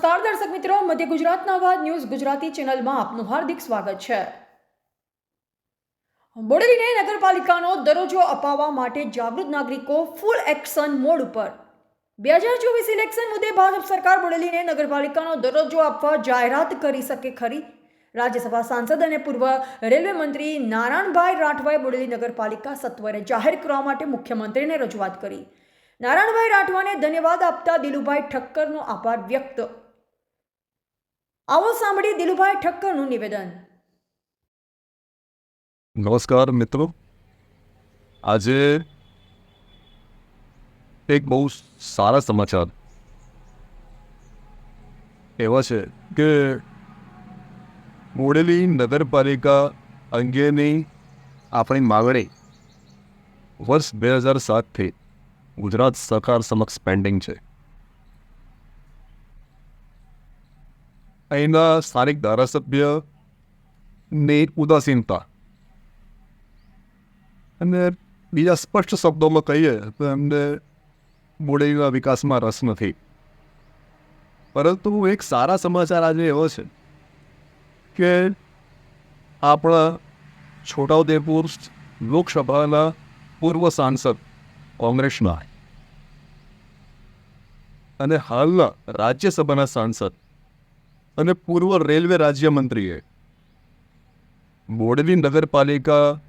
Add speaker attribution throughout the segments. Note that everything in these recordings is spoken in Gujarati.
Speaker 1: નમસ્કાર, દર્શક મિત્રો. મધ્ય ગુજરાતના અવાજ ન્યૂઝ ગુજરાતી ચેનલમાં આપનું હાર્દિક સ્વાગત છે. બોડેલીને નગરપાલિકાનો દરજ્જો અપાવવા માટે જાગૃત નાગરિકો ફૂલ એક્શન મોડ ઉપર. બે હજાર ચોવીસ ઇલેક્શન મુદ્દે ભાજપ સરકાર બોડેલીને નગરપાલિકાનો દરજ્જો આપવા જાહેરાત કરી શકે ખરી? રાજ્યસભા સાંસદ અને પૂર્વ રેલવે મંત્રી નારાયણભાઈ રાઠવાએ બોડેલી નગરપાલિકા સત્વરે જાહેર કરવા માટે મુખ્યમંત્રીને રજૂઆત કરી. નારાયણભાઈ રાઠવાને ધન્યવાદ આપતા દિલુભાઈ ઠક્કરનો આભાર વ્યક્ત આવો સાંભળીએ દિલુભાઈ ઠક્કરનું નિવેદન.
Speaker 2: નમસ્કાર મિત્રો. આજે એક બહુ સારા સમાચાર એવા છે કે મોડેલી નગરપાલિકા અંગેની આપણી માગણી વર્ષ બે હજાર સાતથી ગુજરાત સરકાર સમક્ષ પેન્ડિંગ છે. અહીંના સ્થાનિક ધારાસભ્યની ઉદાસીનતા અને બીજા સ્પષ્ટ શબ્દોમાં કહીએ, તો એમને બોડેલીના વિકાસમાં રસ નથી. પરંતુ એક સારા સમાચાર આજે એવો છે કે આપણા છોટાઉદેપુર લોકસભાના પૂર્વ સાંસદ કોંગ્રેસના. અને હાલના રાજ્યસભાના સાંસદ અને પૂર્વ રેલવે રાજ્યમંત્રીએ બોડેલી નગરપાલિકા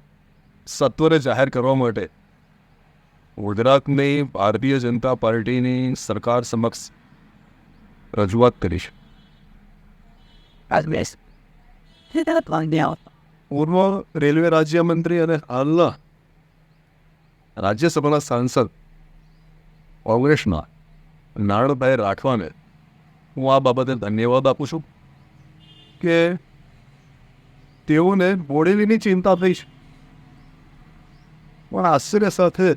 Speaker 2: સત્વરે જાહેર કરવા માટે ગુજરાતની ભારતીય જનતા પાર્ટીની સરકાર સમક્ષ રજૂઆત કરી છે. પૂર્વ રેલવે રાજ્યમંત્રી અને હાલના રાજ્યસભાના સાંસદ કોંગ્રેસના નારણભાઈ રાઠવાને હું આ બાબતે ધન્યવાદ આપું છું કે તેઓને બોડેલીની ચિંતા થઈ છે. પણ આશ્ચર્ય સાથે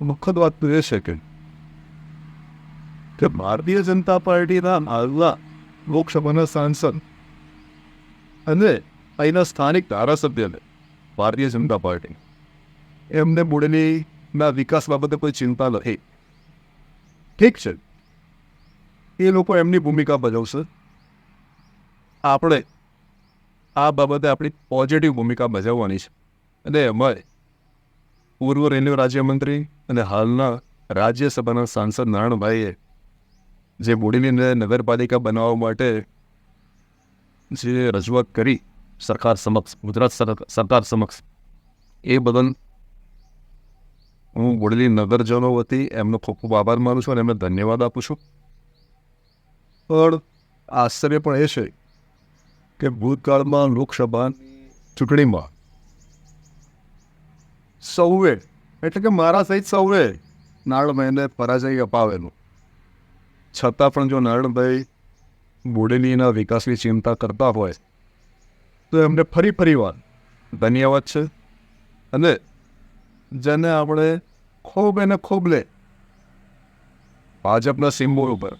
Speaker 2: મુખ્ય વાત તો એ છે કે કે ભારતીય જનતા પાર્ટીના હાલના લોકસભાના સાંસદ અને અહીંના સ્થાનિક ધારાસભ્યને ભારતીય જનતા પાર્ટી. એમને બોડેલીના વિકાસ બાબતે કોઈ ચિંતા નથી. ઠીક છે. એ લોકો એમની ભૂમિકા ભજવશે. આપણે આ બાબતે આપણી પોઝિટિવ ભૂમિકા ભજવવાની છે. અને એમાં પૂર્વ રેલવે રાજ્યમંત્રી અને હાલના રાજ્યસભાના સાંસદ નારાયણભાઈએ જે બોડીની નગરપાલિકા બનાવવા માટે જે રજૂઆત કરી સરકાર સમક્ષ, ગુજરાત સર- સરકાર સમક્ષ, એ બદલ હું બોડેલી નગરજનો વતી એમનો ખૂબ ખૂબ આભાર માનું છું અને એમને ધન્યવાદ આપું છું. પણ આશ્ચર્ય પણ એ છે કે ભૂતકાળમાં લોકસભાની ચૂંટણીમાં સૌએ, એટલે કે મારા સહિત સૌએ નારણભાઈને પરાજય અપાવેલું. છતાં પણ જો નારણભાઈ બોડેલીના વિકાસની ચિંતા કરતા હોય, તો એમને ફરી ફરી વાર ધન્યવાદ છે. અને જેને આપણે ખૂબ એને ખૂબ લે, ભાજપના સિમ્બોલ ઉપર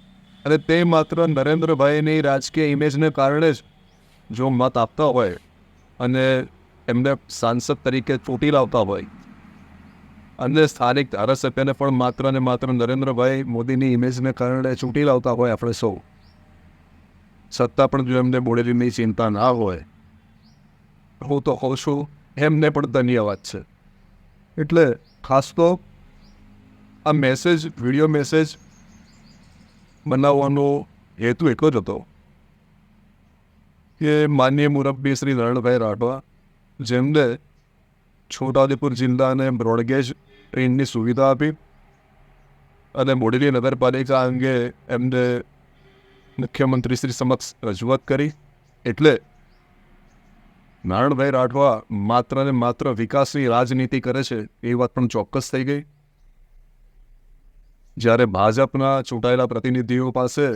Speaker 2: અને તે માત્ર નરેન્દ્રભાઈની રાજકીય ઇમેજને કારણે જ જો મત આપતા હોય અને એમને સાંસદ તરીકે ચૂંટી લાવતા હોય. અને સ્થાનિક ધારાસભ્યને પણ માત્ર ને માત્ર નરેન્દ્રભાઈ મોદીની ઇમેજને કારણે ચૂંટી લાવતા હોય આપણે સૌ. છતાં પણ જો એમને બોડેલીની ચિંતા ના હોય, હું તો કહું છું, એમને પણ ધન્યવાદ છે. એટલે ખાસ તો આ મેસેજ વીડિયો મેસેજ બનાવવાનો હેતુ એટલો જ હતો. કે માન્ય મુરબ્બી શ્રી નારાયણભાઈ રાઠવા જેમને છોટાઉદેપુર જિલ્લાને બ્રોડગેજ ટ્રેનની સુવિધા આપી અને બોડેલી નગરપાલિકા અંગે એમને મુખ્યમંત્રી શ્રી સમક્ષ રજૂઆત કરી. એટલે નારાયણભાઈ રાઠવા માત્ર ને માત્ર વિકાસની રાજનીતિ કરે છે એ વાત પણ ચોક્કસ થઈ ગઈ. જ્યારે ભાજપના ચૂંટાયેલા પ્રતિનિધિઓ પાસે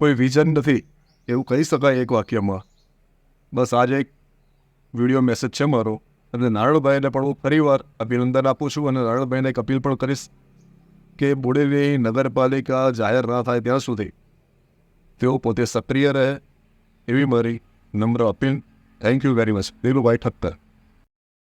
Speaker 2: કોઈ વિઝન નથી, એવું કહી શકાય એક વાક્યમાં. બસ આજે એક વીડિયો મેસેજ છે મારો, અને નારણભાઈને પણ હું ફરીવાર અભિનંદન આપું છું, અને નારણભાઈને એક અપીલ પણ કરીશ કે બોડેલી નગરપાલિકા જાહેર ના થાય ત્યાં સુધી તેઓ પોતે સક્રિય રહે, એવી મારી નમ્ર appeal. Thank you very much Dilubhai Thakkar.